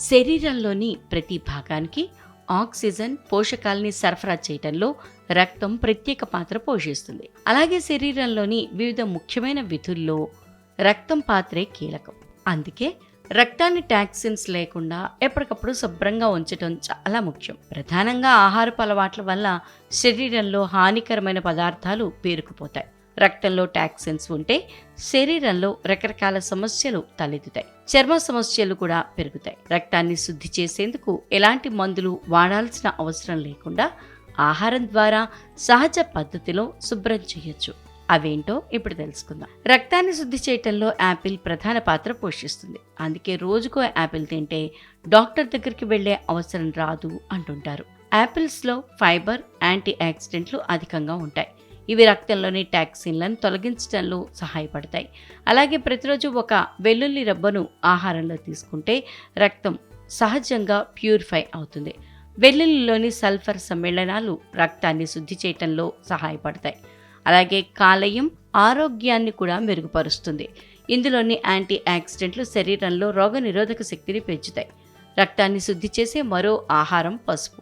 శరీరంలోని ప్రతి భాగానికి ఆక్సిజన్ పోషకాల్ని సరఫరా చేయటంలో రక్తం ప్రత్యేక పాత్ర పోషిస్తుంది. అలాగే శరీరంలోని వివిధ ముఖ్యమైన విధుల్లో రక్తం పాత్రే కీలకం. అందుకే రక్తాన్ని టాక్సిన్స్ లేకుండా ఎప్పటికప్పుడు శుభ్రంగా ఉంచడం చాలా ముఖ్యం. ప్రధానంగా ఆహారపు అలవాట్ల వల్ల శరీరంలో హానికరమైన పదార్థాలు పేరుకుపోతాయి. రక్తంలో టాక్సిన్స్ ఉంటే శరీరంలో రకరకాల సమస్యలు తలెత్తుతాయి. చర్మ సమస్యలు కూడా పెరుగుతాయి. రక్తాన్ని శుద్ధి చేసేందుకు ఎలాంటి మందులు వాడాల్సిన అవసరం లేకుండా ఆహారం ద్వారా సహజ పద్ధతిలో శుభ్రం చేయొచ్చు. అవేంటో ఇప్పుడు తెలుసుకుందాం. రక్తాన్ని శుద్ధి చేయటంలో యాపిల్ ప్రధాన పాత్ర పోషిస్తుంది. అందుకే రోజుకో యాపిల్ తింటే డాక్టర్ దగ్గరికి వెళ్ళే అవసరం రాదు అంటుంటారు. యాపిల్స్లో ఫైబర్ యాంటీ ఆక్సిడెంట్లు అధికంగా ఉంటాయి. ఇవి రక్తంలోని టాక్సిన్లను తొలగించడంలో సహాయపడతాయి. అలాగే ప్రతిరోజు ఒక వెల్లుల్లి రబ్బను ఆహారంలో తీసుకుంటే రక్తం సహజంగా ప్యూరిఫై అవుతుంది. వెల్లుల్లిలోని సల్ఫర్ సమ్మేళనాలు రక్తాన్ని శుద్ధి చేయటంలో సహాయపడతాయి. అలాగే కాలేయం ఆరోగ్యాన్ని కూడా మెరుగుపరుస్తుంది. ఇందులోని యాంటీ ఆక్సిడెంట్లు శరీరంలో రోగనిరోధక శక్తిని పెంచుతాయి. రక్తాన్ని శుద్ధి చేసే మరో ఆహారం పసుపు.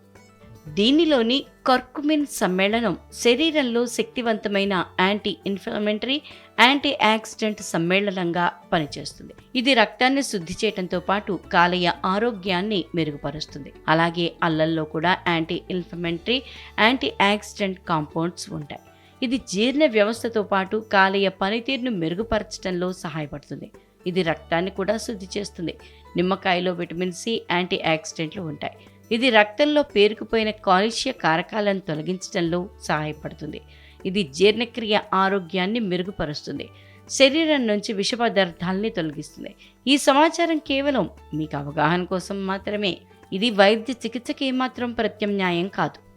దీనిలోని కర్కుమిన్ సమ్మేళనం శరీరంలో శక్తివంతమైన యాంటీ ఇన్ఫ్లమెంటరీ యాంటీ ఆక్సిడెంట్ సమ్మేళనంగా పనిచేస్తుంది. ఇది రక్తాన్ని శుద్ధి చేయడంతో పాటు కాలేయ ఆరోగ్యాన్ని మెరుగుపరుస్తుంది. అలాగే అల్లల్లో కూడా anti inflammatory anti oxidant compounds ఉంటాయి. ఇది జీర్ణ వ్యవస్థతో పాటు కాలేయ పనితీరును మెరుగుపరచడంలో సహాయపడుతుంది. ఇది రక్తాన్ని కూడా శుద్ధి చేస్తుంది. నిమ్మకాయలో విటమిన్ సి యాంటీ ఆక్సిడెంట్లు ఉంటాయి. ఇది రక్తంలో పేరుకుపోయిన కాలుష్య కారకాలను తొలగించడంలో సహాయపడుతుంది. ఇది జీర్ణక్రియ ఆరోగ్యాన్ని మెరుగుపరుస్తుంది. శరీరం నుంచి విష పదార్థాలని తొలగిస్తుంది. ఈ సమాచారం కేవలం మీకు అవగాహన కోసం మాత్రమే. ఇది వైద్య చికిత్సకి ఏమాత్రం ప్రత్యామ్నాయం కాదు.